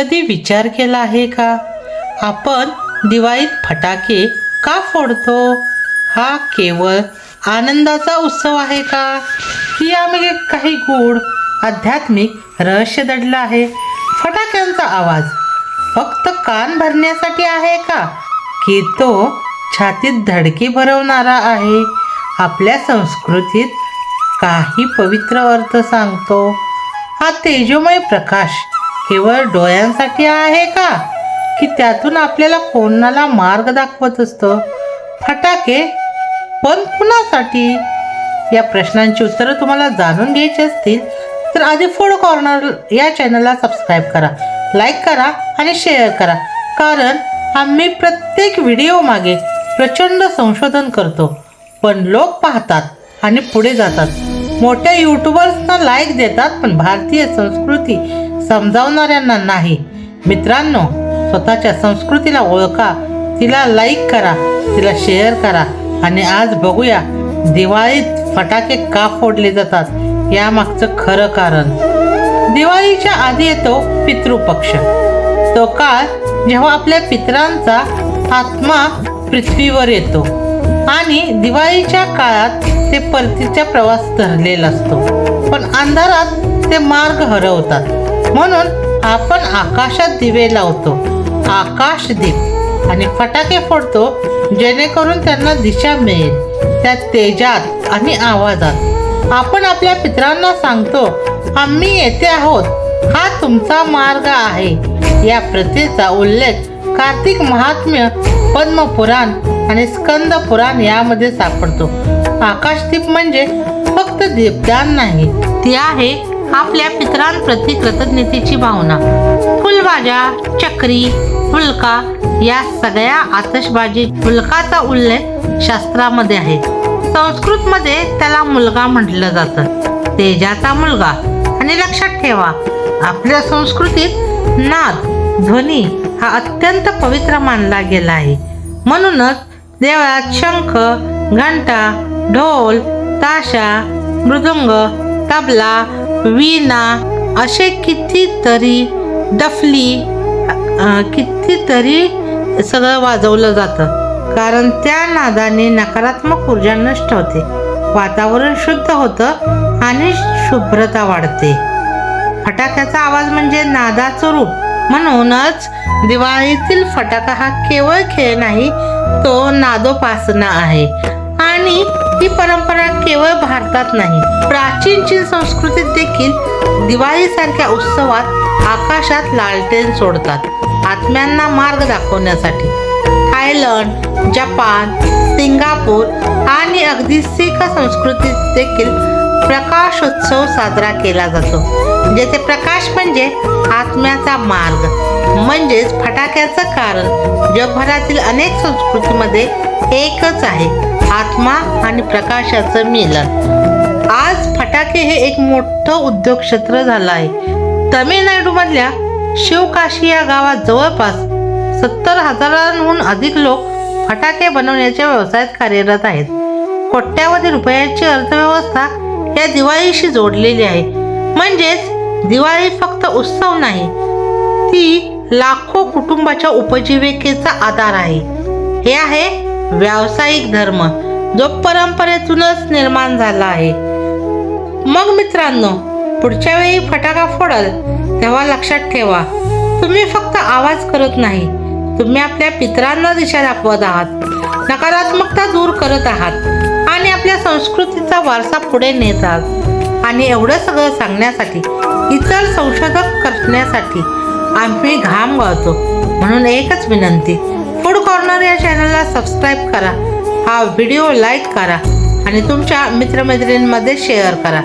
कधी विचार केला आहे का? आपण दिवाळीत फटाके का फोडतो? हा केवळ आनंदाचा उत्सव आहे का? की काही गूढ आध्यात्मिक रहस्य दडलं आहे. फटाक्यांचा आवाज फक्त कान भरण्यासाठी आहे का? की तो छातीत धडकी भरवणारा आहे? आपल्या संस्कृतीत काही पवित्र अर्थ सांगतो. हा तेजोमय प्रकाश केवळ डोळ्यांसाठी आहे का? की त्यातून आपल्याला कोणाला मार्ग दाखवत असतो? फटाके? पण कुणासाठी? या प्रश्नांची उत्तरं तुम्हाला जाणून घ्यायची असतील तर आधी फूड कॉर्नर या चॅनलला सबस्क्राईब करा लाईक करा आणि शेअर करा. कारण आम्ही प्रत्येक व्हिडिओ मागे प्रचंड संशोधन करतो. पण लोक पाहतात आणि पुढे जातात. मोठ्या यूट्यूबर्सना लाईक देतात पण भारतीय संस्कृती समजावणाऱ्यांना नाही. मित्रांनो स्वतःच्या संस्कृतीला ओळखा तिला लाईक करा तिला शेअर करा आणि आज बघूया दिवाळीत फटाके का फोडले जातात? यामागचं खरं कारण. दिवाळीच्या आधी येतो पितृपक्ष. तो काळ जेव्हा आपल्या पितरांचा आत्मा पृथ्वीवर येतो आणि दिवाळीच्या काळात ते परतीचा प्रवास धरलेला असतो. पण अंधारात ते मार्ग हरवतात. म्हणून आपण आकाशात दिवे लावतो आकाशदीप आणि फटाके फोडतो जेणेकरून त्यांना दिशा मिळेल. त्या तेजात आणि आवाजात. आपण आपल्या पित्रांना सांगतो आम्ही येथे आहोत. हा तुमचा मार्ग आहे. या प्रथेचा उल्लेख कार्तिक महात्म्य पद्मपुराण आणि स्कंद पुराण यामध्ये सापडतो. आकाशदीप म्हणजे फक्त दीपदान नाही ती आहे आपल्या पितरांप्रती कृतज्ञतेची भावना. फुलभाज्या चक्री फुलका या सगळ्या आतषबाजी फुलकाचा उल्लेख शास्त्रामध्ये आहे. संस्कृतमध्ये त्याला मुलगा म्हटलं जातं. तेजाचा मुलगा. आणि लक्षात ठेवा आपल्या संस्कृतीत नाद ध्वनी हा अत्यंत पवित्र मानला गेला आहे. म्हणूनच देवळात शंख घंटा ढोल ताशा मृदुंग तबला वीणा असे कितीतरी डफली कितीतरी सगळं वाजवलं जातं. कारण त्या नादाने नकारात्मक ऊर्जा नष्ट होते. वातावरण शुद्ध होतं आणि शुभ्रता वाढते. फटाक्याचा आवाज म्हणजे नादाचं रूप. म्हणूनच दिवाळीतील फटाका हा केवळ खेळ नाही तो नादोपासना आहे. आणि ही परंपरा केवळ भारतात नाही प्राचीन चीन संस्कृतीत देखील दिवाळीसारख्या उत्सवात आकाशात लालटेन सोडतात आत्म्यांना मार्ग दाखवण्यासाठी. थायलंड जपान सिंगापूर आणि अगदी सिख संस्कृतीत देखील प्रकाश उत्सव साजरा केला जातो. जेथे प्रकाश म्हणजे आत्म्याचा मार्ग. म्हणजेच फटाक्याचं कारण. जगभरातील अनेक संस्कृतीमध्ये एकच आहे. आत्मा आणि प्रकाशाचं मिलन. आज फटाके हे एक मोठं उद्योग क्षेत्र झालं आहे. तमिळनाडूमधल्या शिवकाशी या गावात जवळपास सत्तर हजारांहून अधिक लोक फटाके बनवण्याच्या व्यवसायात कार्यरत आहेत. कोट्यावधी रुपयांची अर्थव्यवस्था या दिवाळीशी जोडलेली आहे. म्हणजेच दिवाळी फक्त उत्सव नाही ती लाखो कुटुंबाच्या उपजीविकेचा आधार आहे. हे आहे व्यावसायिक धर्म जो परंपरेतूनच निर्माण झाला आहे. मग मित्रांनो पुढच्या वेळी फटाका फोडाल तेव्हा लक्षात ठेवा तुम्ही फक्त आवाज करत नाही तुम्ही आपल्या पितरांना दिशा दाखवत आहात. नकारात्मकता दूर करत आहात. आणि आपल्या संस्कृतीचा वारसा पुढे नेतात आणि एवढं सगळं सांगण्यासाठी इतर संशोधक करण्यासाठी आम्ही घाम गाळतो म्हणून एकच विनंती फूड कॉर्नर या चॅनलला सबस्क्राईब करा. हा व्हिडिओ लाईक करा आणि तुमच्या मित्रमैत्रिणींमध्ये शेअर करा.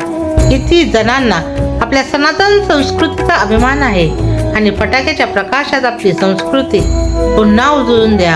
किती जणांना आपल्या सनातन संस्कृतीचा अभिमान आहे आणि फटाक्याच्या प्रकाशात आपली संस्कृती पुन्हा उजळून द्या.